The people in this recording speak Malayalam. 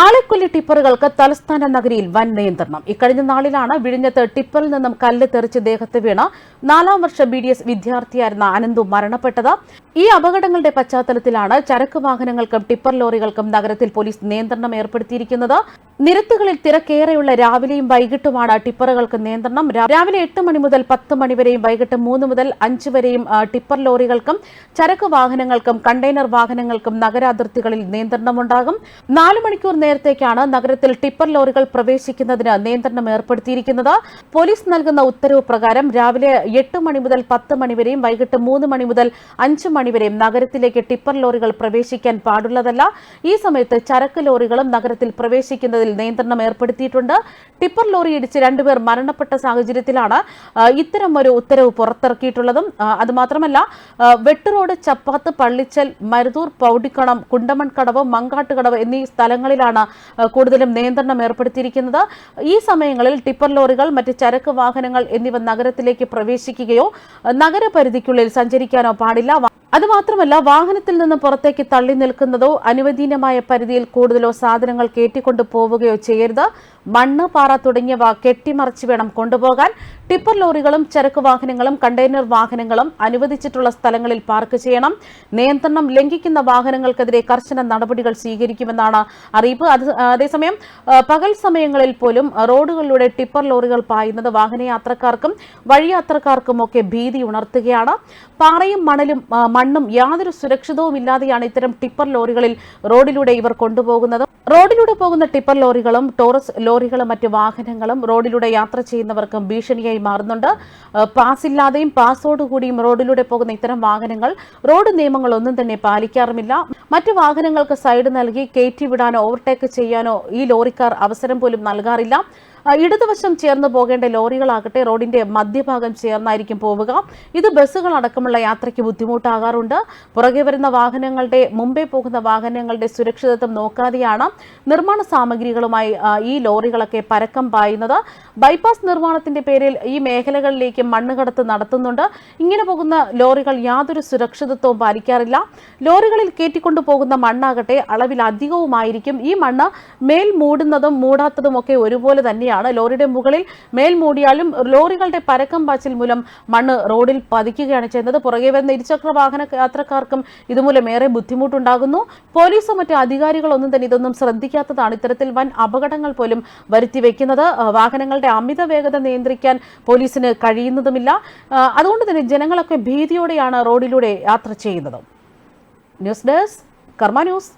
ആളെക്കൊല്ലി ടിപ്പറുകൾക്ക് തലസ്ഥാന നഗരിയിൽ വൻ നിയന്ത്രണം. ഇക്കഴിഞ്ഞ നാളിലാണ് വിഴിഞ്ഞത്ത് ടിപ്പറിൽ നിന്നും കല്ല് തെറിച്ച് ദേഹത്ത് വീണ നാലാം വർഷ ബി ഡി എസ് വിദ്യാർത്ഥിയായിരുന്ന അനന്തു മരണപ്പെട്ടത്. ഈ അപകടങ്ങളുടെ പശ്ചാത്തലത്തിലാണ് ചരക്ക് വാഹനങ്ങൾക്കും ടിപ്പർ ലോറികൾക്കും നഗരത്തിൽ പോലീസ് നിയന്ത്രണം ഏർപ്പെടുത്തിയിരിക്കുന്നത്. നിരത്തുകളിൽ തിരക്കേറെയുള്ള രാവിലെയും വൈകിട്ടുമാണ് ടിപ്പറുകൾക്ക് നിയന്ത്രണം. രാവിലെ എട്ട് മണി മുതൽ പത്ത് മണിവരെയും വൈകിട്ട് മൂന്ന് മുതൽ അഞ്ച് വരെയും ടിപ്പർ ലോറികൾക്കും ചരക്ക് വാഹനങ്ങൾക്കും കണ്ടെയ്നർ വാഹനങ്ങൾക്കും നഗരാതിർത്തികളിൽ നിയന്ത്രണമുണ്ടാകും. നാല് മണിക്കൂർ നേരത്തേക്കാണ് നഗരത്തിൽ ടിപ്പർ ലോറികൾ പ്രവേശിക്കുന്നതിന് നിയന്ത്രണം ഏർപ്പെടുത്തിയിരിക്കുന്നത്. പോലീസ് നൽകുന്ന ഉത്തരവ് പ്രകാരം രാവിലെ എട്ട് മണി മുതൽ പത്ത് മണിവരെയും വൈകിട്ട് മൂന്ന് മണി മുതൽ അഞ്ച് മണിവരെയും നഗരത്തിലേക്ക് ടിപ്പർ ലോറികൾ പ്രവേശിക്കാൻ പാടുള്ളതല്ല. ഈ സമയത്ത് ചരക്ക് ലോറികളും നഗരത്തിൽ പ്രവേശിക്കുന്നതിൽ നിയന്ത്രണം ഏർപ്പെടുത്തിയിട്ടുണ്ട്. ടിപ്പർ ലോറി ഇടിച്ച് രണ്ടുപേർ മരണപ്പെട്ട സാഹചര്യത്തിലാണ് ഇത്തരം ഒരു ഉത്തരവ് പുറത്തിറക്കിയിട്ടുള്ളതും. അതുമാത്രമല്ല വെട്ടുറോഡ് ചപ്പാത്ത് പള്ളിച്ചൽ മരുതൂർ പൗടിക്കണം കുണ്ടമൺകടവ് മങ്കാട്ടുകടവ് എന്നീ സ്ഥലങ്ങളിലാണ് കൂടുതലും നിയന്ത്രണം ഏർപ്പെടുത്തിയിരിക്കുന്നത്. ഈ സമയങ്ങളിൽ ടിപ്പർ ലോറികൾ മറ്റ് ചരക്ക് വാഹനങ്ങൾ എന്നിവ നഗരത്തിലേക്ക് പ്രവേശിക്കുകയോ നഗരപരിധിക്കുള്ളിൽ സഞ്ചരിക്കാനോ പാടില്ല. അതുമാത്രമല്ല വാഹനത്തിൽ നിന്ന് പുറത്തേക്ക് തള്ളി നിൽക്കുന്നതോ അനുവദനീയമായ പരിധിയിൽ കൂടുതലോ സാധനങ്ങൾ കയറ്റിക്കൊണ്ടു പോവുകയോ ചെയ്യരുത്. മണ്ണ് പാറ തുടങ്ങിയവ കെട്ടിമറിച്ച് വേണം കൊണ്ടുപോകാൻ. ടിപ്പർ ലോറികളും ചരക്ക് വാഹനങ്ങളും കണ്ടെയ്നർ വാഹനങ്ങളും അനുവദിച്ചിട്ടുള്ള സ്ഥലങ്ങളിൽ പാർക്ക് ചെയ്യണം. നിയന്ത്രണം ലംഘിക്കുന്ന വാഹനങ്ങൾക്കെതിരെ കർശന നടപടികൾ സ്വീകരിക്കുമെന്നാണ് അറിയിപ്പ്. അതേസമയം പകൽ സമയങ്ങളിൽ പോലും റോഡുകളിലൂടെ ടിപ്പർ ലോറികൾ പായുന്നത് വാഹനയാത്രക്കാർക്കും വഴിയാത്രക്കാർക്കും ഒക്കെ ഭീതി ഉണർത്തുകയാണ്. പാറയും മണലും മണ്ണും യാതൊരു സുരക്ഷിതവും ഇല്ലാതെയാണ് ഇത്തരം ടിപ്പർ ലോറികളിൽ റോഡിലൂടെ ഇവർ കൊണ്ടുപോകുന്നത്. റോഡിലൂടെ പോകുന്ന ടിപ്പർ ലോറികളും ടോറസ് ലോറികളും മറ്റ് വാഹനങ്ങളും റോഡിലൂടെ യാത്ര ചെയ്യുന്നവർക്കും ഭീഷണിയായി മാറുന്നുണ്ട്. പാസ് ഇല്ലാതെയും പാസോടുകൂടിയും റോഡിലൂടെ പോകുന്ന ഇത്തരം വാഹനങ്ങൾ റോഡ് നിയമങ്ങൾ ഒന്നും തന്നെ പാലിക്കാറുമില്ല. മറ്റ് വാഹനങ്ങൾക്ക് സൈഡ് നൽകി കയറ്റി വിടാനോ ഓവർടേക്ക് ചെയ്യാനോ ഈ ലോറിക്കാർ അവസരം പോലും നൽകാറില്ല. ഇടതുവശം ചേർന്ന് പോകേണ്ട ലോറികളാകട്ടെ റോഡിന്റെ മധ്യഭാഗം ചേർന്നായിരിക്കും പോവുക. ഇത് ബസ്സുകൾ അടക്കമുള്ള യാത്രയ്ക്ക് ബുദ്ധിമുട്ടാകാറുണ്ട്. പുറകെ വരുന്ന വാഹനങ്ങളുടെ മുമ്പേ പോകുന്ന വാഹനങ്ങളുടെ സുരക്ഷിതത്വം നോക്കാതെയാണ് നിർമ്മാണ സാമഗ്രികളുമായി ഈ ലോറികളൊക്കെ പരക്കം പായുന്നത്. ബൈപ്പാസ് നിർമ്മാണത്തിന്റെ പേരിൽ ഈ മേഖലകളിലേക്ക് മണ്ണ് കടത്ത് നടത്തുന്നുണ്ട്. ഇങ്ങനെ പോകുന്ന ലോറികൾ യാതൊരു സുരക്ഷിതത്വവും പാലിക്കാറില്ല. ലോറികളിൽ കയറ്റിക്കൊണ്ടു പോകുന്ന മണ്ണാകട്ടെ അളവിൽ അധികവുമായിരിക്കും. ഈ മണ്ണ് മേൽ മൂടുന്നതും മൂടാത്തതും ഒക്കെ ഒരുപോലെ തന്നെയാണ്. ലോറിയുടെ മുകളിൽ മേൽ മൂടിയാലും ലോറികളുടെ പരക്കം പാച്ചിൽ മൂലം മണ്ണ് റോഡിൽ പതിക്കുകയാണ് ചെയ്യുന്നത്. പുറകെ വരുന്ന ഇരുചക്ര വാഹന യാത്രക്കാർക്കും ഇതുമൂലം ഏറെ ബുദ്ധിമുട്ടുണ്ടാകുന്നു. പോലീസോ മറ്റു അധികാരികളൊന്നും തന്നെ ഇതൊന്നും ശ്രദ്ധിക്കാത്തതാണ് ഇത്തരത്തിൽ വൻ അപകടങ്ങൾ പോലും വരുത്തി വെക്കുന്നത് വാഹനങ്ങളുടെ അമിത വേഗത നിയന്ത്രിക്കാൻ പോലീസിന് കഴിയുന്നതുമില്ല. അതുകൊണ്ട് തന്നെ ജനങ്ങളൊക്കെ ഭീതിയോടെയാണ് റോഡിലൂടെ യാത്ര ചെയ്യുന്നത്. News desk Karma news.